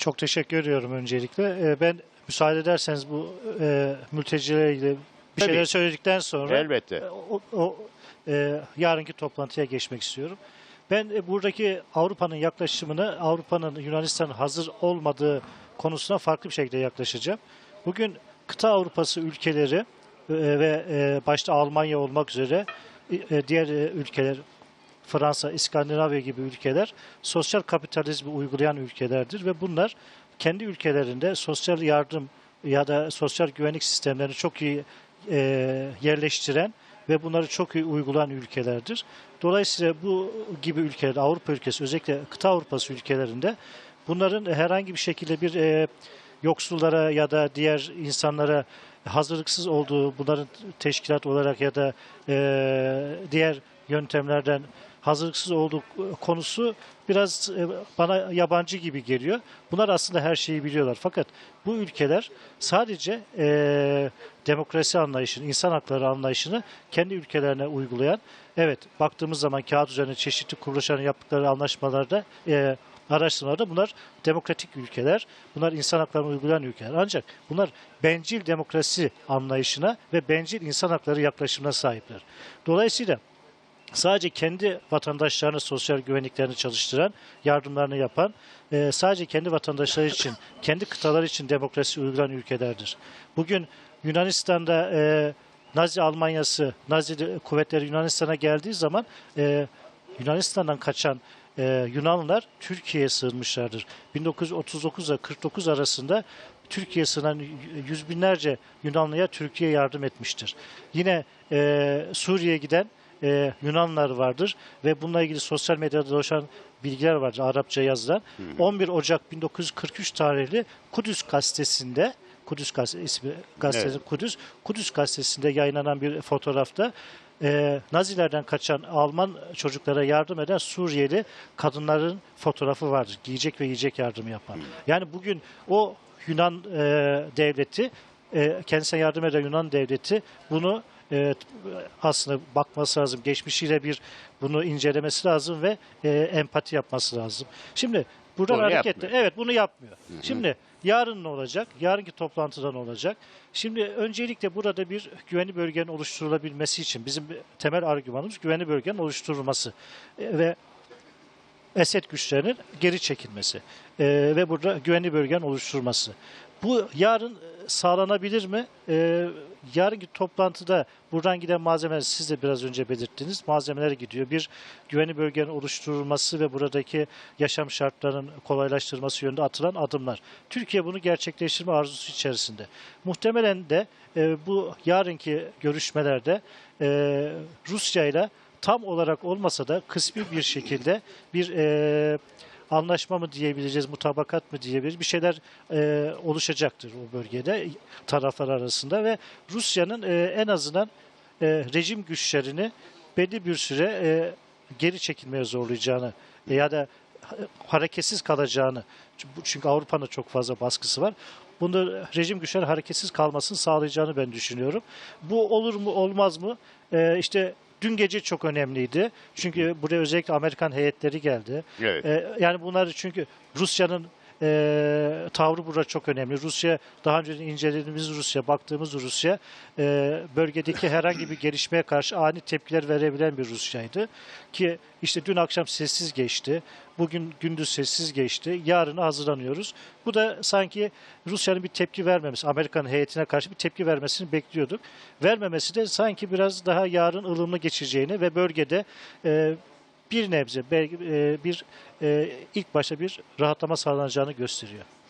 Çok teşekkür ediyorum öncelikle. Ee, Ben müsaade ederseniz bu e, mültecilerle ilgili bir Tabii. şeyler söyledikten sonra Elbette. e, o, o, e, yarınki toplantıya geçmek istiyorum. Ben e, buradaki Avrupa'nın yaklaşımını Avrupa'nın Yunanistan'ın hazır olmadığı konusuna farklı bir şekilde yaklaşacağım. Bugün kıta Avrupası ülkeleri e, ve başta Almanya olmak üzere diğer ülkeler Fransa, İskandinavya gibi ülkeler sosyal kapitalizmi uygulayan ülkelerdir ve bunlar kendi ülkelerinde sosyal yardım ya da sosyal güvenlik sistemlerini çok iyi e, yerleştiren ve bunları çok iyi uygulayan ülkelerdir. Dolayısıyla bu gibi ülkeler, Avrupa ülkesi özellikle kıta Avrupası ülkelerinde bunların herhangi bir şekilde bir e, yoksullara ya da diğer insanlara hazırlıksız olduğu bunların teşkilat olarak ya da e, diğer yöntemlerden hazırlıksız olduğu konusu biraz e, bana yabancı gibi geliyor. Bunlar aslında her şeyi biliyorlar. Fakat bu ülkeler sadece e, demokrasi anlayışını, insan hakları anlayışını kendi ülkelerine uygulayan, evet baktığımız zaman kağıt üzerine çeşitli kuruluşların yaptıkları anlaşmalarda, e, araştırmalarda bunlar demokratik ülkeler, bunlar insan haklarını uygulayan ülkeler. Ancak bunlar bencil demokrasi anlayışına ve bencil insan hakları yaklaşımına sahipler. Dolayısıyla sadece kendi vatandaşlarını sosyal güvenliklerini çalıştıran, yardımlarını yapan, e, sadece kendi vatandaşları için, kendi kıtaları için demokrasi uygulayan ülkelerdir. Bugün Yunanistan'da e, Nazi Almanyası, Nazi kuvvetleri Yunanistan'a geldiği zaman e, Yunanistan'dan kaçan e, Yunanlılar Türkiye'ye sığınmışlardır. 1939 ile 49 arasında Türkiye'ye sığınan yüz binlerce Yunanlıya Türkiye yardım etmiştir. Yine e, Suriye'ye giden e, Yunanlar vardır ve bununla ilgili sosyal medyada dolaşan bilgiler vardır Arapça yazılan. 11 Ocak 1943 tarihli Kudüs gazetesinde Kudüs gazetesi ismi gazetesi Evet. Kudüs Kudüs gazetesinde yayınlanan bir fotoğrafta e, Nazilerden kaçan Alman çocuklara yardım eden Suriyeli kadınların fotoğrafı vardır. Giyecek ve yiyecek yardımı yapan. Yani bugün o Yunan e, devleti e, kendisine yardım eden Yunan devleti bunu e, aslında bakması lazım. Geçmişiyle bir bunu incelemesi lazım ve e, empati yapması lazım. Şimdi buradan Bunu hareketle yapmıyor. evet bunu yapmıyor. Şimdi yarın ne olacak? Yarınki toplantıda ne olacak? Şimdi öncelikle burada bir güvenli bölgenin oluşturulabilmesi için bizim temel argümanımız güvenli bölgenin oluşturulması E, ve Esed güçlerinin geri çekilmesi e, ve burada güvenli bölgenin oluşturulması. Bu yarın sağlanabilir mi? E, yarınki toplantıda buradan giden malzemeler siz de biraz önce belirttiniz. Malzemeler gidiyor. Bir güvenli bölgenin oluşturulması ve buradaki yaşam şartlarının kolaylaştırılması yönünde atılan adımlar. Türkiye bunu gerçekleştirme arzusu içerisinde. Muhtemelen de e, bu yarınki görüşmelerde e, Rusya ile tam olarak olmasa da kısmi bir şekilde bir e, anlaşma mı diyebileceğiz, mutabakat mı diyebiliriz bir şeyler e, oluşacaktır o bölgede taraflar arasında ve Rusya'nın e, en azından e, rejim güçlerini belli bir süre e, geri çekilmeye zorlayacağını e, ya da ha- hareketsiz kalacağını çünkü- Avrupa'nın çok fazla baskısı var. Bunda rejim güçleri hareketsiz kalmasını sağlayacağını ben düşünüyorum. Bu olur mu olmaz mı? Ee, işte dün gece çok önemliydi. Çünkü buraya özellikle Amerikan heyetleri geldi. Evet. Ee, yani bunlar çünkü Rusya'nın e, tavrı burada çok önemli. Rusya daha önce incelediğimiz Rusya, baktığımız Rusya e, bölgedeki herhangi bir gelişmeye karşı ani tepkiler verebilen bir Rusya'ydı. Ki işte dün akşam sessiz geçti. Bugün gündüz sessiz geçti. Yarına hazırlanıyoruz. Bu da sanki Rusya'nın bir tepki vermemesi, Amerikan heyetine karşı bir tepki vermesini bekliyorduk. Vermemesi de sanki biraz daha yarın ılımlı geçeceğini ve bölgede e, bir nebze e, bir e, ilk başta bir rahatlama sağlanacağını gösteriyor.